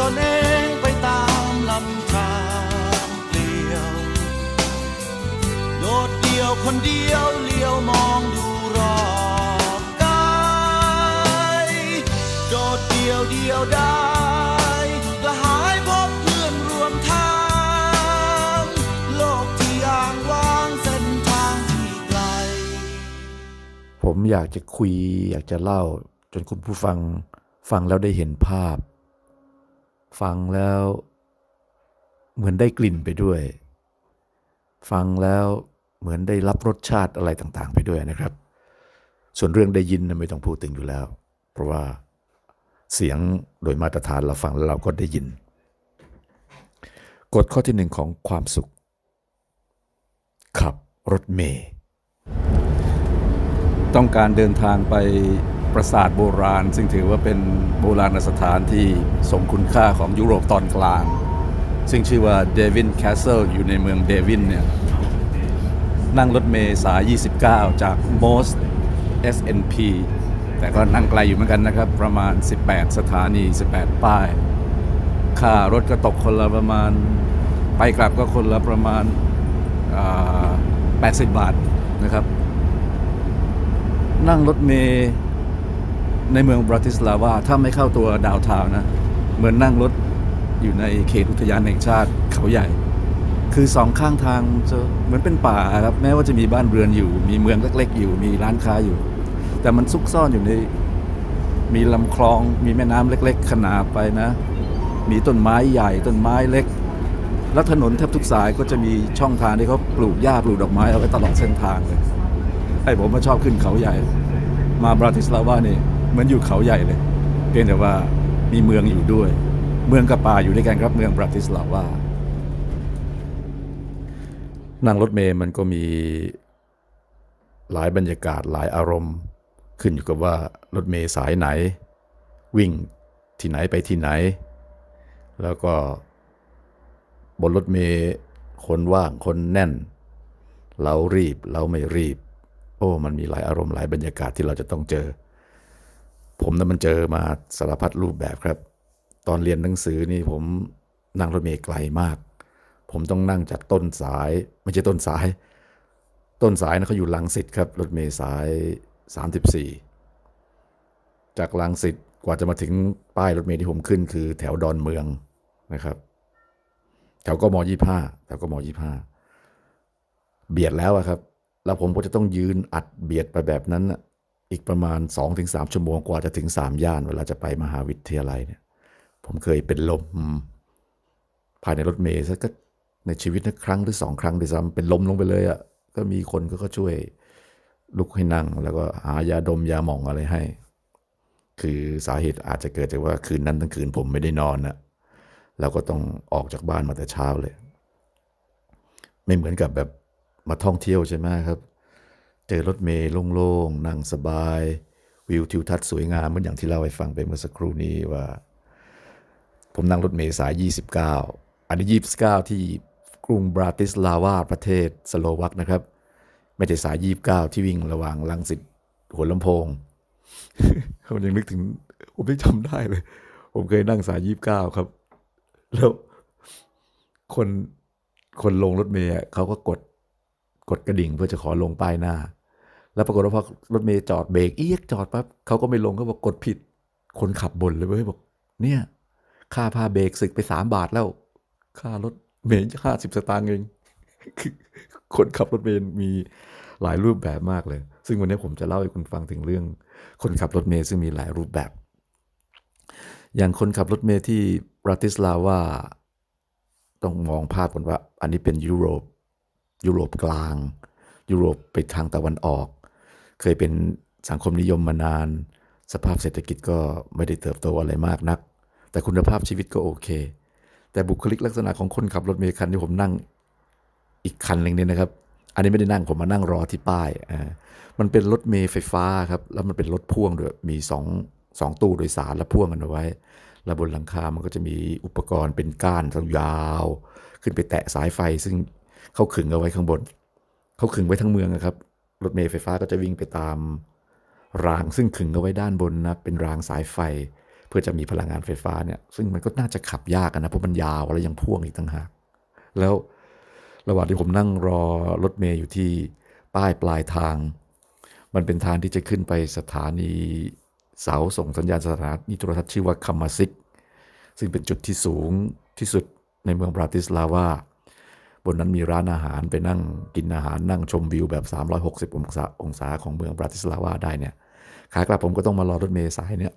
ตนเองไปตามลำธารเปลี่ยว โดดเดี่ยวคนเดียวเลี้ยวมองดูรอบกายโดดเดี่ยวเดียวได้ก็หายพบเพื่อนรวมทาง โลกที่อ่างวางเส้นทางที่ไกล ผมอยากจะคุยอยากจะเล่าจนคุณผู้ฟังฟังแล้วได้เห็นภาพ ฟังแล้ว เหมือนได้กลิ่นไปด้วย ฟังแล้วเหมือนได้รับรสชาติอะไรต่างๆ ไปด้วยนะครับ ส่วนเรื่องได้ยินนะไม่ต้องพูดถึงอยู่แล้ว เพราะว่าเสียงโดยมาตรฐานเราฟังแล้วเราก็ได้ยิน กฎข้อที่หนึ่งของความสุข ขับรถเมย์ต้องการเดินทางไป ปราสาทโบราณ ซึ่งถือว่าเป็นโบราณสถานที่ทรงคุณค่าของยุโรปตอนกลาง ซึ่งชื่อว่าเดวินแคสเซิลอยู่ในเมืองเดวินเนี่ยนั่งรถเมล์สาย 29 จาก Most SNP แต่ก็นั่งไกลอยู่เหมือนกันนะครับ ประมาณ 18 สถานี 18 ป้าย ค่ารถก็ตกคนละประมาณ ไปกลับก็คนละประมาณ 80 บาทนะครับ นั่งรถเมล์ ในเมืองบราติสลาวาถ้าไม่เข้าตัวดาวทาวนะ เหมือนนั่งรถอยู่ในเขตอุทยานแห่งชาติเขาใหญ่ คือสองข้างทางจะเหมือนเป็นป่าครับแม้ว่าจะมีบ้านเรือนอยู่ มีเมืองเล็กๆอยู่ มีร้านค้าอยู่ แต่มันซุกซ่อนอยู่ใน มีลำคลอง มีแม่น้ำเล็ก ๆ ขนาบไปนะ มีต้นไม้ใหญ่ต้นไม้เล็ก แล้วถนนแทบทุกสายก็จะมีช่องทางที่เขาปลูกหญ้าปลูกดอกไม้เอาไว้ตลอดเส้นทางเลยไอ้ผมมาชอบขึ้นเขาใหญ่ มาบราติสลาวานี่ เหมือนอยู่เขาใหญ่เลย เพียงแต่ว่ามีเมืองอยู่ด้วย เมืองกับป่าอยู่ด้วยกันครับเมืองบราติสลาวานั่งรถเมย์มันก็มีหลายบรรยากาศหลายอารมณ์ ขึ้นอยู่กับว่ารถเมย์สายไหน วิ่งที่ไหนไปที่ไหน แล้วก็บนรถเมย์คนว่างคนแน่น เรารีบเราไม่รีบ โอ้ มันมีหลายอารมณ์หลายบรรยากาศที่เราจะต้องเจอ ผมนั้นมันเจอมาสารพัดรูปแบบครับ ตอนเรียนหนังสือนี่ผมนั่งรถเมล์ไกลมาก ผมต้องนั่งจากต้นสาย ไม่ใช่ต้นสาย ต้นสายนะเขาอยู่ลังสิตครับ รถเมล์สาย 34 จากลังสิตกว่าจะมาถึงป้ายรถเมล์ที่ผมขึ้น คือแถวดอนเมืองนะครับ แถวกมยี่ห้าแถวกมยี่ห้าเบียดแล้วครับ แล้วผมก็จะต้องยืนอัดเบียดไปแบบนั้นนะ อีกประมาณ 2-3 ชั่วโมงกว่าจะถึง 3 ย่านเวลาจะไปมหาวิทยาลัยเนี่ย ผมเคยเป็นลมภายในรถเมล์สักก็ในชีวิตนะครั้งหรือสองครั้งด้วยซ้ำเป็นลมลงไปเลยอะ่ะก็มีคนก็ก็ช่วยลุกให้นั่ง แล้วก็หายาดมยาหมองอะไรให้ คือสาเหตุอาจจะเกิดจากว่าคืนนั้นทั้งคืนผมไม่ได้นอนนะแล้วก็ต้องออกจากบ้านมาแต่เช้าเลย ไม่เหมือนกับแบบมาท่องเที่ยวใช่ไหมครับ เจอรถเมล์โล่งๆ นั่งสบาย วิวทิวทัศน์สวยงามเหมือนอย่างที่เล่าให้ฟังไปเมื่อสักครู่นี้ว่า ผมนั่งรถเมล์สาย 29 อันนี้ 29 ที่กรุงบราติสลาวาประเทศสโลวักนะครับ ไม่ใช่สาย 29 ที่วิ่งระหว่างลังสิตหัวลำโพงผมยังนึกถึง ผมไม่จำได้เลย ผมเคยนั่งสาย 29 ครับ แล้วคนคนลงรถเมล์เขาก็กดกดกระดิ่งเพื่อจะขอลงป้ายหน้า แล้วปรากฏว่าพอรถเมล์จอดเบรกเอียกจอดปั๊บเขาก็ไม่ลงเขาบอกกดผิด คนขับบ่นเลยเว้ยบอก เนี่ย ค่าผ้าเบรกสึกไปสามบาทแล้ว ค่ารถเมล์ห้าสิบสตางค์เองคือคนขับรถเมล์มีหลายรูปแบบมากเลย ซึ่งวันนี้ผมจะเล่าให้คุณฟังถึงเรื่อง คนขับรถเมล์ซึ่งมีหลายรูปแบบ อย่างคนขับรถเมล์ที่บราติสลาวาต้องมองภาพกันว่า อันนี้เป็นยุโรป ยุโรปกลาง ยุโรปไปทางตะวันออก เคยเป็นสังคมนิยมมานาน สภาพเศรษฐกิจก็ไม่ได้เติบโตอะไรมากนัก แต่คุณภาพชีวิตก็โอเค แต่บุคลิกลักษณะของคนขับรถเมล์คันที่ผมนั่งอีกคันหนึ่งเนี่ยนะครับ อันนี้ไม่ได้นั่งผมมานั่งรอที่ป้ายอ่ามันเป็นรถเมล์ไฟฟ้าครับ แล้วมันเป็นรถพ่วงด้วย มีสองสองตู้โดยสารแล้วพ่วงกันเอาไว้ แล้วบนหลังคา มันก็จะมีอุปกรณ์เป็นก้านยาว ขึ้นไปแตะสายไฟ ซึ่งเขาขึงเอาไว้ข้างบน เขาขึงไว้ทั้งเมืองอะครับ รถเมล์ไฟฟ้าก็จะวิ่งไปตามรางซึ่งขึงเอาไว้ด้านบนนะเป็นรางสายไฟ เพื่อจะมีพลังงานไฟฟ้าเนี่ยซึ่งมันก็น่าจะขับยากนะเพราะมันยาวแล้วยังพ่วงอีกต่างหากแล้วระหว่างที่ผมนั่งรอรถเมย์อยู่ที่ป้ายปลายทาง มันเป็นทางที่จะขึ้นไปสถานีเสาส่งสัญญาณสถานีโทรทัศน์ชื่อว่าคัมมาซิก ซึ่งเป็นจุดที่สูงที่สุดในเมืองบราติสลาวา บนนั้นมีร้านอาหารไปนั่งกินอาหารนั่งชมวิวแบบ 360 องศาองศาของเมืองบราติสลาวาได้เนี่ยขากลับผมก็ต้องมารอรถเมล์สายเนี่ย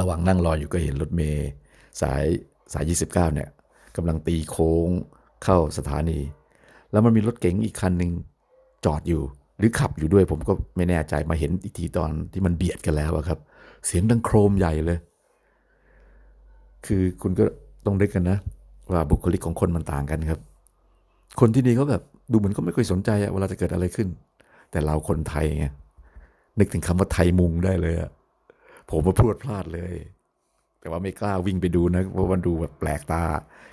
ระหว่างนั่งรออยู่ก็เห็นรถเมล์สายสาย 29 เนี่ยกำลังตีโค้งเข้าสถานี แล้วมันมีรถเก๋งอีกคันหนึ่งจอดอยู่ หรือขับอยู่ด้วยผมก็ไม่แน่ใจมาเห็นอีกทีตอนที่มันเบียดกันแล้วครับ เสียงดังโครมใหญ่เลย คือคุณก็ต้องนึกกันนะ ว่าบุคลิกของคนมันต่างกันครับ คนที่นี่เขาแบบดูเหมือนเขาไม่ค่อยสนใจอะเวลาจะเกิดอะไรขึ้น แต่เราคนไทยไงนึกถึงคำว่าไทยมุงได้เลยอะผมมาพรวดพลาดเลย แต่ว่าไม่กล้าวิ่งไปดูนะเพราะมันดูแบบแปลกตา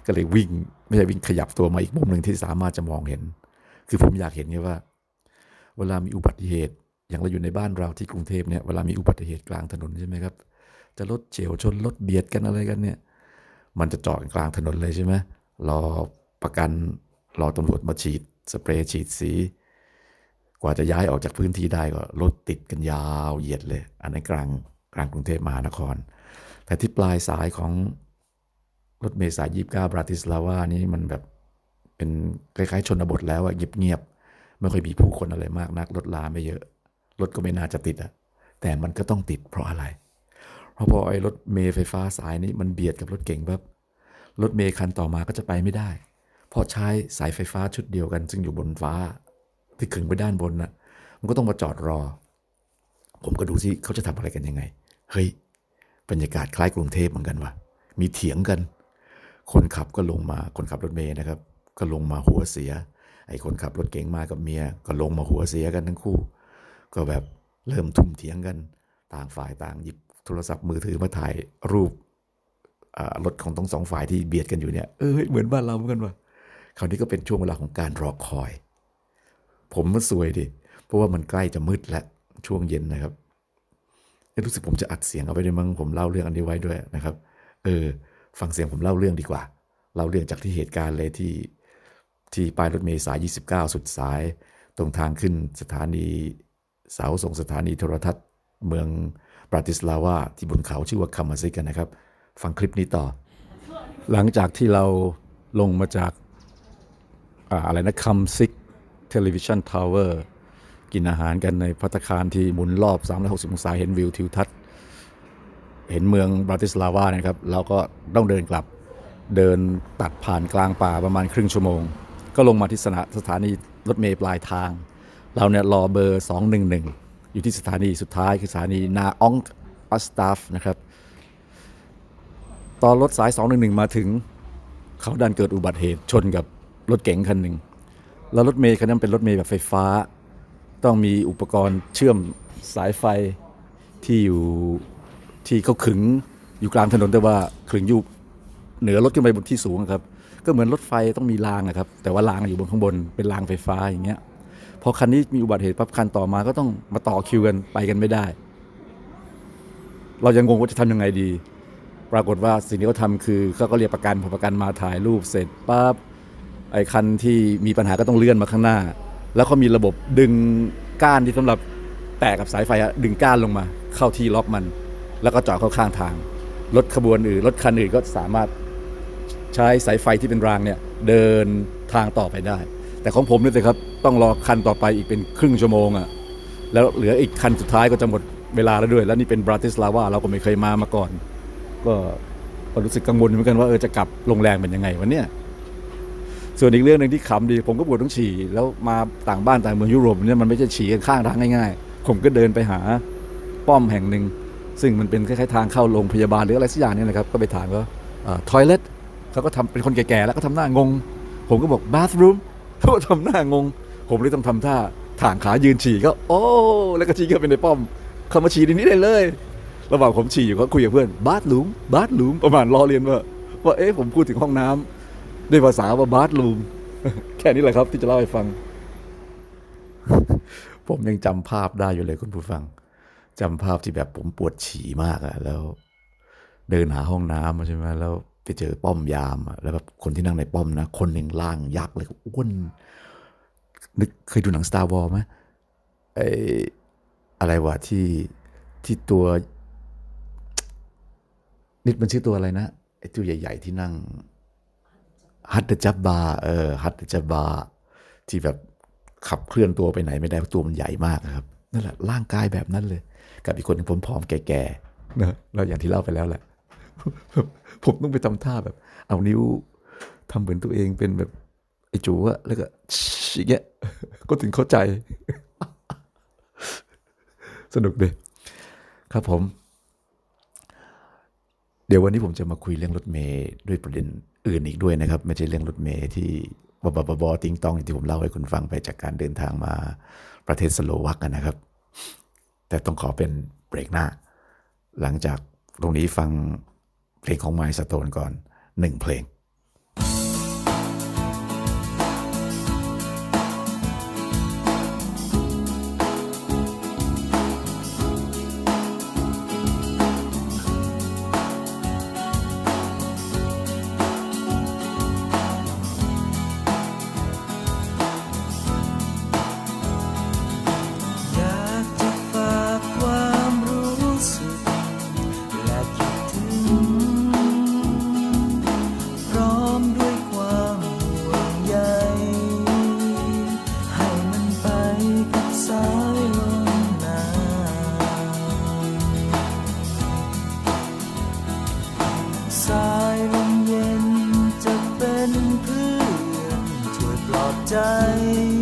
ก็เลยวิ่ง ไม่ใช่วิ่งขยับตัวมาอีกมุมหนึ่งที่สามารถจะมองเห็น คือผมอยากเห็นไงว่า เวลามีอุบัติเหตุ อย่างเราอยู่ในบ้านเราที่กรุงเทพเนี่ยเวลามีอุบัติเหตุกลางถนนใช่ไหมครับ จะรถเฉียวชนรถเบียดกันอะไรกันเนี่ย มันจะจอดกลางถนนเลยใช่ไหมรอประกัน รอตำรวจมาฉีดสเปรย์ฉีดสี กว่าจะย้ายออกจากพื้นที่ได้ก็รถติดกันยาวเหยียดเลย อันนั้นกลางกลางกรุงเทพมหานคร แต่ที่ปลายสายของรถเมล์สายยี่สิบเก้าบราติสลาวานี่มันแบบเป็นคล้ายๆชนบทแล้วอะเงียบๆไม่ค่อยมีผู้คนอะไรมากนักรถลาไม่เยอะ รถก็ไม่น่าจะติดอะแต่มันก็ต้องติดเพราะอะไร เพราะพอไอ้รถเมล์ไฟฟ้าสายนี้มันเบียดกับรถเก่งปั๊บรถเมล์คันต่อมาก็จะไปไม่ได้ ราะใช้สายไฟฟ้าชุดเดียวกัน ซึ่งอยู่บนฟ้าที่ขึงไปด้านบนน่ะมันก็ต้องมาจอดรอ ผมก็ดูสิเขาจะทำอะไรกันยังไง เฮ้ยบรรยากาศคล้ายกรุงเทพเหมือนกันวะมีเถียงกัน คนขับก็ลงมาคนขับรถเมล์นะครับ ก็ลงมาหัวเสีย ไอ้คนขับรถเก๋งมากับเมีย ก็ลงมาหัวเสียกันทั้งคู่ ก็แบบเริ่มทุ่มเถียงกัน ต่างฝ่ายต่างหยิบโทรศัพท์มือถือมาถ่ายรูปรถของทั้งสองฝ่ายที่เบียดกันอยู่เนี่ยเออเหมือนบ้านเราเหมือนกันว่ะ คราวนี้ก็เป็นช่วงเวลาของการรอคอย ผมมันสวยดิ เพราะว่ามันใกล้จะมืดแล้วช่วงเย็นนะครับเอ้ยรู้สึกผมจะอัดเสียงเอาไว้ด้วยมั้งผมเล่าเรื่องอันนี้ไว้ด้วยนะครับ เออ ฟังเสียงผมเล่าเรื่องดีกว่า เล่าเรื่องจากที่เหตุการณ์เลยที่ที่ป้ายรถเมล์สาย 29 สุดสาย ตรงทางขึ้นสถานีเสาส่งสถานีโทรทัศน์ เมืองบราติสลาวาที่บนเขาชื่อว่าคามาซิกันนะครับ ฟังคลิปนี้ต่อ หลังจากที่เราลงมาจาก อาอะไรนะคัมซิกเทเลวิชันทาวเวอร์กินอาหารกันในพัตคารที่หมุนรอบ 360 องศาเห็นวิวทิวทัศน์ เห็นเมืองบราติสลาวานะครับเราก็ต้องเดินกลับเดินตัดผ่านกลางป่าประมาณครึ่งชั่วโมง ก็ลงมาที่สถาสถานีรถเมล์ปลายทาง เราเนี่ยรอเบอร์ 211 อยู่ที่สถานีสุดท้ายคือสถานีนาอองอัสตาฟนะครับตอนรถสาย 211 มาถึง เขาดันเกิดอุบัติเหตุชนกับ รถเก๋งคันหนึ่งแล้วรถเมย์คันนั้นเป็นรถเมย์แบบไฟฟ้า ต้องมีอุปกรณ์เชื่อมสายไฟที่อยู่ที่เขาขึงอยู่กลางถนนแต่ว่าขึงอยู่เหนือรถขึ้นไปบนที่สูงครับ ก็เหมือนรถไฟต้องมีรางนะครับ แต่ว่ารางอยู่บนข้างบนเป็นรางไฟฟ้าอย่างเงี้ยพอคันนี้มีอุบัติเหตุปั๊บคันต่อมาก็ต้องมาต่อคิวกันไปกันไม่ได้ เรายังงงว่าจะทำยังไงดี ปรากฏว่าสิ่งที่เขาทำคือเขาก็เรียกประกันพอประกันมาถ่ายรูปเสร็จปั๊บ ไอ้คันที่มีปัญหาก็ต้องเลื่อนมาข้างหน้า แล้วเขามีระบบดึงก้านที่สำหรับแตะกับสายไฟอะดึงก้านลงมา เข้าที่ล็อกมัน แล้วก็จอดเข้าข้างทางรถขบวนอื่นรถคันอื่นก็สามารถใช้สายไฟที่เป็นรางเนี่ยเดินทางต่อไปได้ แต่ของผมเนี่ยสิครับต้องรอคันต่อไปอีกเป็นครึ่งชั่วโมงอะแล้วเหลืออีกคันสุดท้ายก็จะหมดเวลาแล้วด้วย แล้วนี่เป็นบราติสลาวาเราก็ไม่เคยมามาก่อน ก็ก็รู้สึกกังวลเหมือนกันว่าเออจะกลับโรงแรมเป็นยังไงวันเนี้ย ส่วนอีกเรื่องหนึ่งที่ขำดีผมก็ปวดต้องฉี่แล้วมาต่างบ้านต่างเมืองยุโรปเนี่ยมันไม่ใช่ฉี่กันข้างทางง่ายๆ ผมก็เดินไปหาป้อมแห่งหนึ่ง ซึ่งมันเป็นคล้ายๆทางเข้าโรงพยาบาลหรืออะไรสักอย่างเนี่ยนะครับ ก็ไปถามว่าทอยเลทเขาก็ทำเป็นคนแก่ๆแล้วก็ทำหน้างง ผมก็บอก bathroom เขาก็ทำหน้างง ผมเลยต้องทำท่าถ่างขายืนฉี่ก็ โอ้แล้วก็ชี้เข้าไปในป้อมเขามาฉี่ในนี้ได้เลย ระหว่างผมฉี่อยู่ก็คุยกับเพื่อนบาร์ลูมบาร์ลูมประมาณล้อเลียนว่าว่าเอ๊ะผมพูดถึงห้องน้ำ ด้วยภาษาว่าบาร์ลูม แค่นี้แหละครับที่จะเล่าให้ฟัง ผมยังจำภาพได้อยู่เลยคุณผู้ฟังจำภาพที่แบบผมปวดฉี่มากอะแล้ว เดินหาห้องน้ำใช่ไหมแล้วไปเจอป้อมยามอะแล้วแบบคนที่นั่งในป้อมนะ คนหนึ่งร่างยักษ์เลยอ้วนนึกเคยดูหนัง Star w a r ไหมไออะไรวะที่ที่ตัว นิดมันชื่อตัวอะไรนะไอตัวใหญ่ ๆ ที่นั่ง ฮัตเดจับบาเออฮัตเดจับบาที่แบบขับเคลื่อนตัวไปไหนไม่ได้เพราะตัวมันใหญ่มากนะครับนั่นแหละร่างกายแบบนั้นเลย กับอีกคนหนึงผอมแก่ๆนะแล้วอย่างที่เล่าไปแล้วแหละ ผมต้องไปทำท่าแบบ เอานิ้วทำเหมือนตัวเองเป็นแบบไอ้จูอะแล้วก็อย่างเงี้ยก็ถึงเข้าใจ สนุกดีครับผม เดี๋ยววันนี้ผมจะมาคุยเรื่องรถเมย์ด้วยประเด็น อื่นอีกด้วยนะครับ ไม่ใช่เรื่องรถเมย์ที่บบบบบติงตองอย่างที่ผมเล่าให้คุณฟังไปจากการเดินทางมาประเทศสโลวักนนะครับ แต่ต้องขอเป็นเบรกหน้า หลังจากตรงนี้ฟังเพลงของไมล์สโตนก่อนหนึ่งเพลง ใจ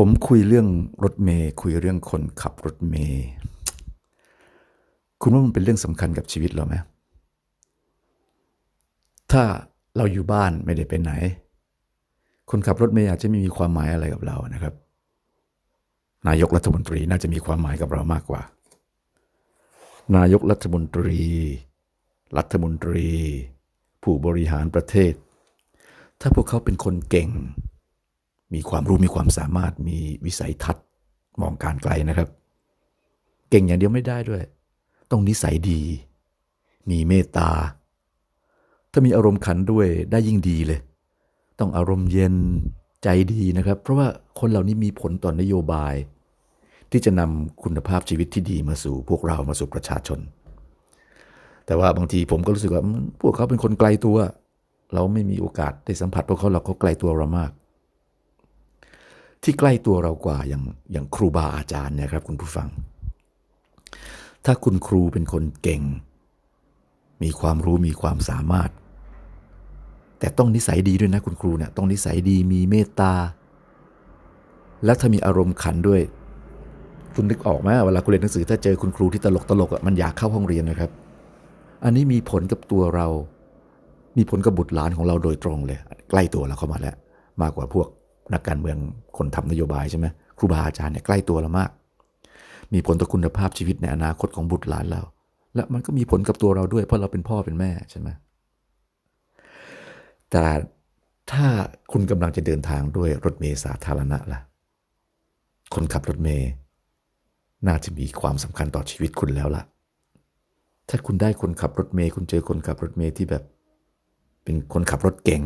ผมคุยเรื่องรถเมย์คุยเรื่องคนขับรถเมย์คุณว่ามันเป็นเรื่องสำคัญกับชีวิตเราไหมถ้าเราอยู่บ้านไม่ได้ไปไหน คนขับรถเมย์อาจจะไม่มีความหมายอะไรกับเรานะครับ นายกรัฐมนตรีน่าจะมีความหมายกับเรามากกว่า นายกรัฐมนตรี รัฐมนตรี ผู้บริหารประเทศ ถ้าพวกเขาเป็นคนเก่ง มีความรู้มีความสามารถมีวิสัยทัศน์มองการไกลนะครับ เก่งอย่างเดียวไม่ได้ด้วย ต้องนิสัยดี มีเมตตา ถ้ามีอารมณ์ขันด้วยได้ยิ่งดีเลย ต้องอารมณ์เย็นใจดีนะครับ เพราะว่าคนเหล่านี้มีผลต่อนนโยบาย ที่จะนำคุณภาพชีวิตที่ดีมาสู่พวกเรามาสู่ประชาชน แต่ว่าบางทีผมก็รู้สึกว่าพวกเขาเป็นคนไกลตัว เราไม่มีโอกาสได้สัมผัสพวกเขาเราเขาไกลตัวเรามาก ที่ใกล้ตัวเรากว่าอย่างอย่างครูบาอาจารย์นะครับคุณผู้ฟัง ถ้าคุณครูเป็นคนเก่ง มีความรู้มีความสามารถ แต่ต้องนิสัยดีด้วยนะคุณครูเนี่ยต้องนิสัยดีมีเมตตา แล้วถ้ามีอารมณ์ขันด้วย คุณนึกออกไหมเวลาคุณเรียนหนังสือถ้าเจอคุณครูที่ตลกตลกอะมันอยากเข้าห้องเรียนนะครับ อันนี้มีผลกับตัวเรา มีผลกับบุตรหลานของเราโดยตรงเลย ใกล้ตัวเราเข้ามาแล้ว มากกว่าพวก นักการเมืองคนทำนโยบายใช่ไหมครูบาอาจารย์เนี่ยใกล้ตัวเรามาก มีผลต่อคุณภาพชีวิตในอนาคตของบุตรหลานเรา และมันก็มีผลกับตัวเราด้วย เพราะเราเป็นพ่อเป็นแม่ใช่ไหมแต่ถ้าคุณกำลังจะเดินทางด้วยรถเมล์สาธารณะล่ะ คนขับรถเมล์น่าจะมีความสำคัญต่อชีวิตคุณแล้วล่ะ ถ้าคุณได้คนขับรถเมล์คุณเจอคนขับรถเมล์ที่แบบ เป็นคนขับรถเก่ง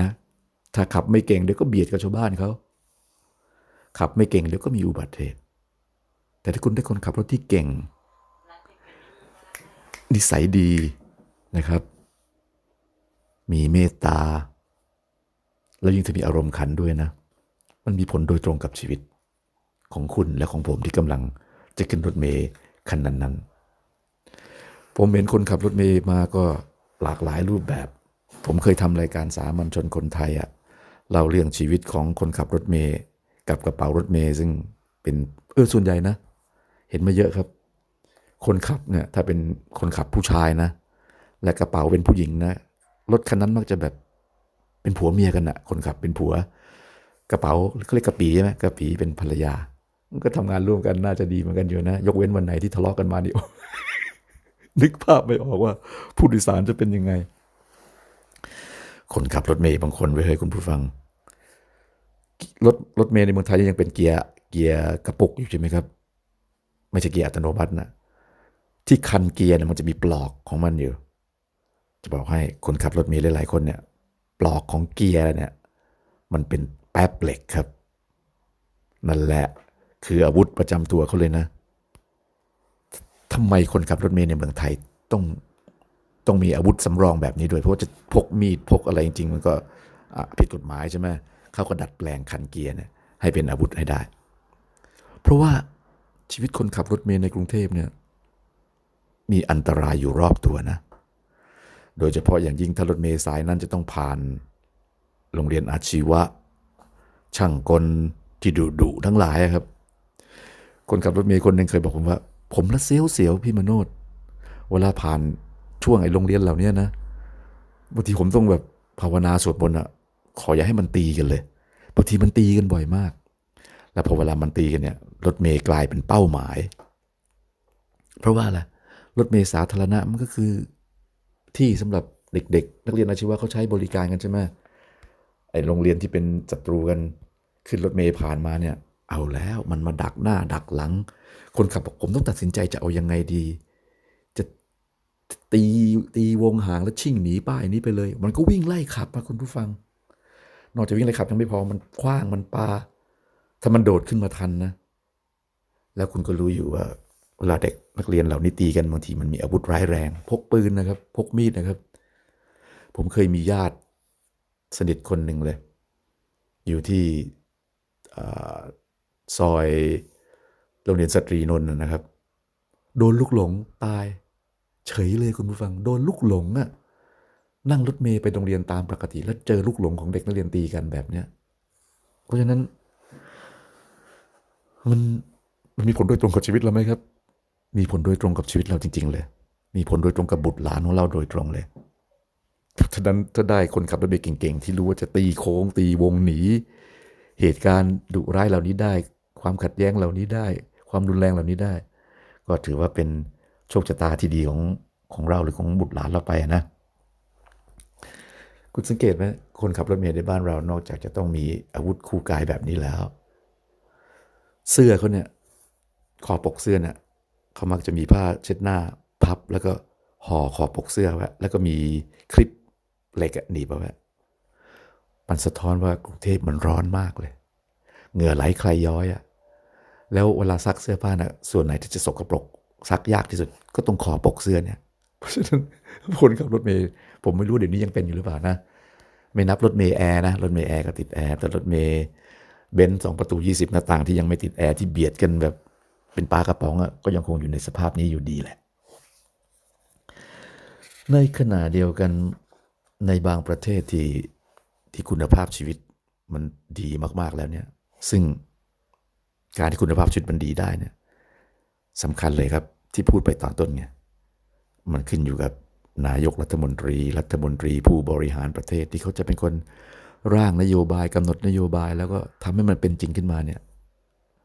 นะ ถ้าขับไม่เก่งเดี๋ยวก็เบียดกับชาวบ้านเขาขับไม่เก่งเดี๋ยวก็มีอุบัติเหตุ แต่ถ้าคุณได้คนขับรถที่เก่ง นิสัยดีนะครับ มีเมตตา แล้วยิ่งถ้ามีอารมณ์ขันด้วยนะ มันมีผลโดยตรงกับชีวิตของคุณและของผมที่กำลังจะขึ้นรถเมล์คันนั้นๆ ผมเห็นคนขับรถเมล์มาก็หลากหลายรูปแบบ ผมเคยทำรายการสามัญชนคนไทยอะ เล่าเรื่องชีวิตของคนขับรถเมล์กับกระเป๋ารถเมล์ซึ่งเป็นเออส่วนใหญ่นะ เห็นมาเยอะครับ คนขับเนี่ยถ้าเป็นคนขับผู้ชายนะ และกระเป๋าเป็นผู้หญิงนะรถคันนั้นมักจะแบบเป็นผัวเมียกันนะคนขับเป็นผัว กระเป๋าเขาเรียกกระปีใช่ไหมกระปีเป็นภรรยาก็ทำงานร่วมกันน่าจะดีเหมือนกันอยู่นะ ยกเว้นวันไหนที่ทะเลาะกันมานี่นึกภาพไม่ออกว่าผู้โดยสารจะเป็นยังไง คนขับรถเมย์บางคนไว้เฮ้ยคุณผู้ฟัง รถรถเมย์ในเมืองไทยยังเป็นเกียร์เกียร์กระปุกอยู่ใช่ไหมครับ ไม่ใช่เกียร์อัตโนมัตินะที่คันเกียร์เนี่ยมันจะมีปลอกของมันอยู่ จะบอกให้คนขับรถเมล์หลายๆคนเนี่ย ปลอกของเกียร์เนี่ย มันเป็นแป๊บเหล็กครับ นั่นแหละคืออาวุธประจำตัวเขาเลยนะทำไมคนขับรถเมล์ในเมืองไทยต้อง ต้องมีอาวุธสำรองแบบนี้ด้วย เพราะว่าจะพกมีดพกอะไรจริงๆ มันก็ผิดกฎหมายใช่ไหมเขาก็ดัดแปลงคันเกียร์เนี่ยให้เป็นอาวุธให้ได้ เพราะว่าชีวิตคนขับรถเมล์ในกรุงเทพเนี่ยมีอันตรายอยู่รอบตัวนะ โดยเฉพาะอย่างยิ่งถ้ารถเมล์สายนั้นจะต้องผ่านโรงเรียนอาชีวะ ช่างกลที่ดุดุทั้งหลายครับ คนขับรถเมล์คนหนึ่งเคยบอกผมว่า ผมละเสียวเสียวพี่มโนดเวลาผ่าน ช่วงไอ้โรงเรียนเหล่านี้นะบางทีผมต้องแบบภาวนาสวดมนต์อะขออย่าให้มันตีกันเลยบางทีมันตีกันบ่อยมาก แล้วพอเวลามันตีกันเนี่ยรถเมล์กลายเป็นเป้าหมาย เพราะว่าอะไรรถเมล์สาธารณะมันก็คือที่สำหรับเด็ก ๆ นักเรียนอาชีวะเขาใช้บริการกันใช่ไหมไอ้โรงเรียนที่เป็นศัตรูกันขึ้นรถเมล์ผ่านมาเนี่ย เอาแล้วมันมาดักหน้าดักหลัง คนขับบอกผมต้องตัดสินใจจะเอายังไงดี ตีตีวงหางแล้วชิ่งหนีป้ายนี้ไปเลย มันก็วิ่งไล่ขับมาคุณผู้ฟัง นอกจากวิ่งไล่ขับยังไม่พอมันคว้างมันปาถ้ามันโดดขึ้นมาทันนะ แล้วคุณก็รู้อยู่ว่าเวลาเด็กนักเรียนเหล่านี้ตีกันบางทีมันมีอาวุธร้ายแรง พกปืนนะครับ พกมีดนะครับ ผมเคยมีญาติสนิทคนหนึ่งเลย อยู่ที่อซอยโรงเรียนสตรีนนท์นะครับ โดนลูกหลงตาย เฉยเลยคุณผู้ฟังโดนลูกหลงอะนั่งรถเมย์ไปโรงเรียนตามปกติ แล้วเจอลูกหลงของเด็กนักเรียนตีกันแบบเนี้ยเพราะฉะนั้น มันมันมีผลโดยตรงกับชีวิตเราไหมครับ มีผลโดยตรงกับชีวิตเราจริง ๆ เลย มีผลโดยตรงกับบุตรหลานของเราโดยตรงเลยฉะนั้นถ้าได้คนขับรถเมล์เก่งๆ ที่รู้ว่าจะตีโค้ง ตีวงหนี เหตุการณ์ดุร้ายเหล่านี้ได้ ความขัดแย้งเหล่านี้ได้ ความรุนแรงเหล่านี้ได้ ก็ถือว่าเป็น โชคชะตาที่ดีของของเราหรือของบุตรหลานเราไปนะ คุณสังเกตไหมคนขับรถเมล์ในบ้านเรานอกจากจะต้องมีอาวุธคู่กายแบบนี้แล้ว เสื้อเขาเนี่ยคอปกเสื้อเนี่ยเขามักจะมีผ้าเช็ดหน้าพับแล้วก็ห่อคอปกเสื้อไว้แล้วก็มีคลิปเหล็กหนีบเอาไว้มันสะท้อนว่ากรุงเทพมันร้อนมากเลย เหงื่อไหลใครย้อยอะแล้วเวลาซักเสื้อผ้าน่ะส่วนไหนที่จะสกปรก ซักยากที่สุดก็ตรงคอปกเสื้อเนี่ยเพราะฉะนั้นคนขับรถเมย์ผมไม่รู้เดี๋ยวนี้ยังเป็นอยู่หรือเปล่านะ ไม่นับรถเมย์แอร์นะรถเมย์แอร์ก็ติดแอร์แต่รถเมย์เบนซ์สองประตู 20 หน้าต่างที่ยังไม่ติดแอร์ที่เบียดกันแบบเป็นปลากระป๋องอะก็ยังคงอยู่ในสภาพนี้อยู่ดีแหละ ในขณะเดียวกันในบางประเทศที่ที่คุณภาพชีวิตมันดีมาก ๆแล้วเนี่ย ซึ่งการที่คุณภาพชีวิตมันดีได้เนี่ยสำคัญเลยครับ ที่พูดไปตอนต้นไงมันขึ้นอยู่กับนายกรัฐมนตรี รัฐมนตรีผู้บริหารประเทศที่เขาจะเป็นคนร่างนโยบายกำหนดนโยบาย แล้วก็ทำให้มันเป็นจริงขึ้นมาเนี่ย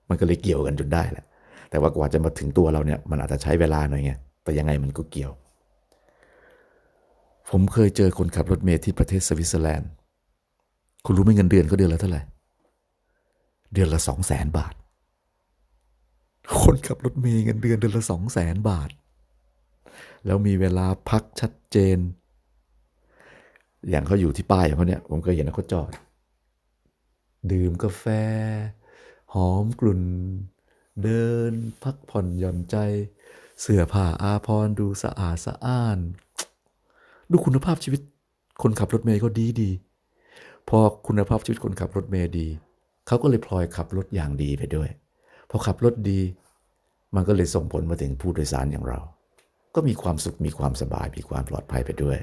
มันก็เลยเกี่ยวกันจนได้แหละ แต่ว่ากว่าจะมาถึงตัวเราเนี่ยมันอาจจะใช้เวลาหน่อยไงแต่ยังไงมันก็เกี่ยว ผมเคยเจอคนขับรถเมล์ที่ประเทศสวิตเซอร์แลนด์ คุณรู้ไหมเงินเดือนเขาเดือนละเท่าไหร่ เดือนละสองแสนบาท คนขับรถเมล์เงินเดือนเดือนละสองแสนบาท แล้วมีเวลาพักชัดเจน อย่างเขาอยู่ที่ป้ายของเขาเนี่ยผมเคยเห็นนะเขาจอด ดื่มกาแฟ หอมกลุ่น เดิน พักผ่อนหย่อนใจ เสื้อผ้าอาภรดูสะอาดสะอ้าน ดูคุณภาพชีวิต คนขับรถเมย์ก็ดีดี พอคุณภาพชีวิตคนขับรถเมย์ดี เขาก็เลยพลอยขับรถอย่างดีไปด้วย พอขับรถดี มันก็เลยส่งผลมาถึงผู้โดยสารอย่างเรา ก็มีความสุขมีความสบายมีความปลอดภัยไปด้วย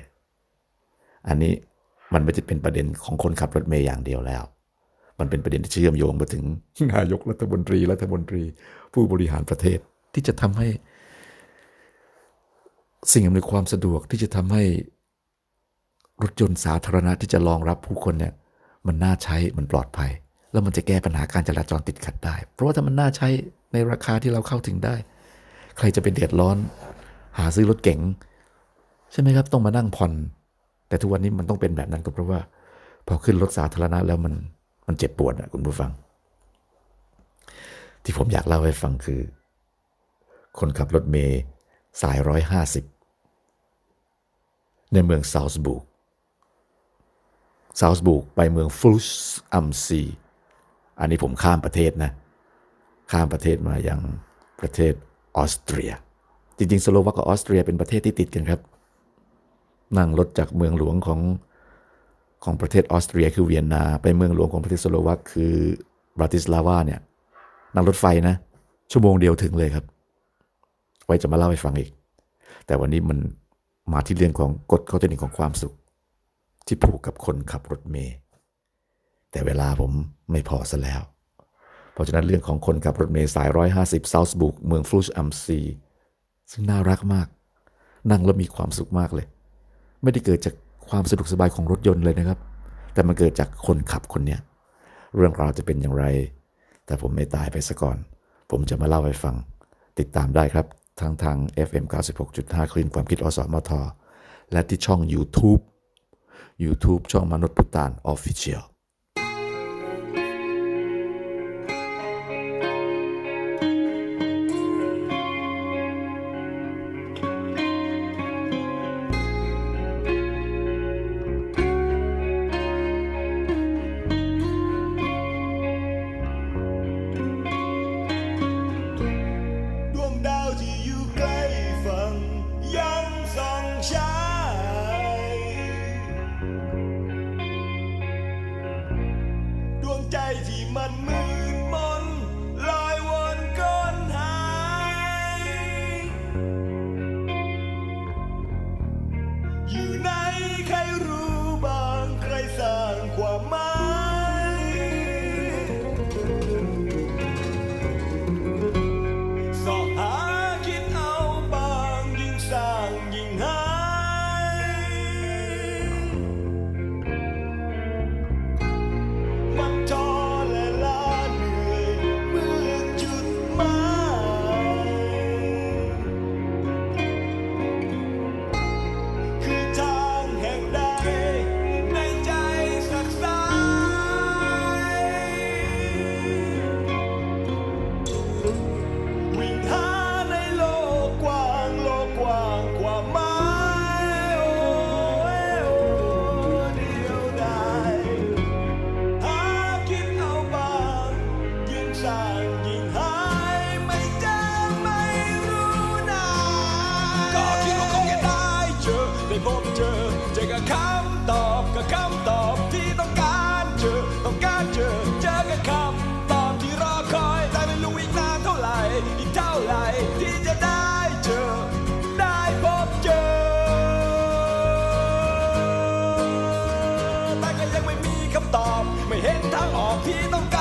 อันนี้มันไม่ได้เป็นประเด็นของคนขับรถเมย์อย่างเดียวแล้ว มันเป็นประเด็นที่เชื่อมโยงมาถึงนายกรัฐมนตรีรัฐมนตรี ผู้บริหารประเทศที่จะทำให้ สิ่งอำนวยความสะดวกที่จะทำให้รถยนต์สาธารณะที่จะรองรับผู้คนเนี่ยมันน่าใช้มันปลอดภัย แล้วมันจะแก้ปัญหาการจราจรติดขัดได้ เพราะว่าถ้ามันน่าใช้ในราคาที่เราเข้าถึงได้ ใครจะเป็นเดือดร้อน หาซื้อรถเก๋งใช่ไหมครับ ต้องมานั่งผ่อน แต่ทุกวันนี้มันต้องเป็นแบบนั้นก็เพราะว่า พอขึ้นรถสาธารณะแล้วมันมันเจ็บปวดอะคุณผู้ฟัง ที่ผมอยากเล่าให้ฟังคือ คนขับรถเมย์สายร้อยห้าสิบในเมืองซาวส์บุกซาวส์บุกไปเมืองฟลุชอัมซี อันนี้ผมข้ามประเทศนะ ข้ามประเทศมาอยังประเทศออสเตรีย จริงๆ สโลวักกับออสเตรียเป็นประเทศที่ติดกันครับ นั่งรถจากเมืองหลวงของของประเทศออสเตรียคือเวียนนาไปเมืองหลวงของประเทศสโลวักคือบราติสลาวาเนี่ยนั่งรถไฟนะ ชั่วโมงเดียวถึงเลยครับ ไว้จะมาเล่าให้ฟังอีก แต่วันนี้มันมาที่เรื่องของกฎข้อเท็จจริงของความสุข ที่ผูกกับคนขับรถเมย์ แต่เวลาผมไม่พอซะแล้ว เพราะฉะนั้นเรื่องของคนขับรถเมย์สาย 150ซาวส์บุกเมืองฟลูชอัมซี ซึ่งน่ารักมาก นั่งแล้วมีความสุขมากเลย ไม่ได้เกิดจากความสะดวกสบายของรถยนต์เลยนะครับ แต่มันเกิดจากคนขับคนเนี้ยเรื่องราวจะเป็นอย่างไร แต่ผมไม่ตายไปซะก่อน ผมจะมาเล่าให้ฟัง ติดตามได้ครับทางทาง FM 96.5 คลื่นความคิดอสมท และที่ช่อง YouTube YouTube ช่องมนุษย์พุตาน Official แต่ก็ยั